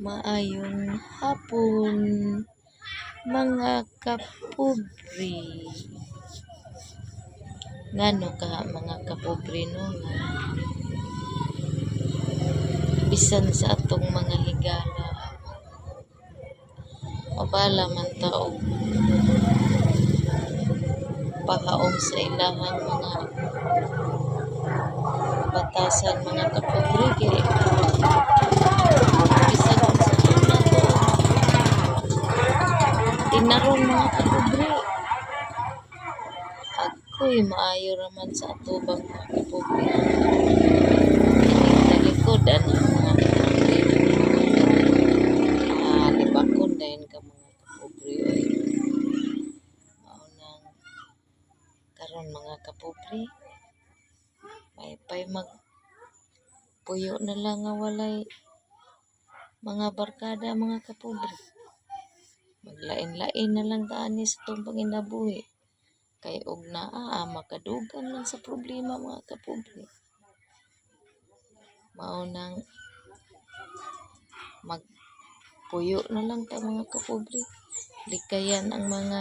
Maayong hapon, mga kapubri. Ngano ka mga kapubri no? Bisan sa atong mga higala. Mabala man taog pahaom sa ilahang mga batasan mga kapubri kay bisan sa una to tinarong mga kapubri ako'y maayo raman sa atubang mga kapubri talikod ano mga kapubri ah libakon dayon ka mga kapubri oy mao nang karon mga kapubri may pay mag puyo na lang nga walay mga barkada mga kapubri maglain-lain na lang ta ani sa tong panginabuhi kay og naa makadugang lang sa problema mga kapubri mao nang magpuyo na lang ta mga kapubri likayan ang mga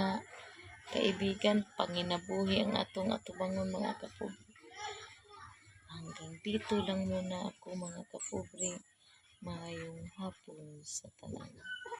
kaibigan panginabuhi ang atong atubangon mga kapubri hanggang dito lang muna ako mga kapubri maayong hapon sa tanan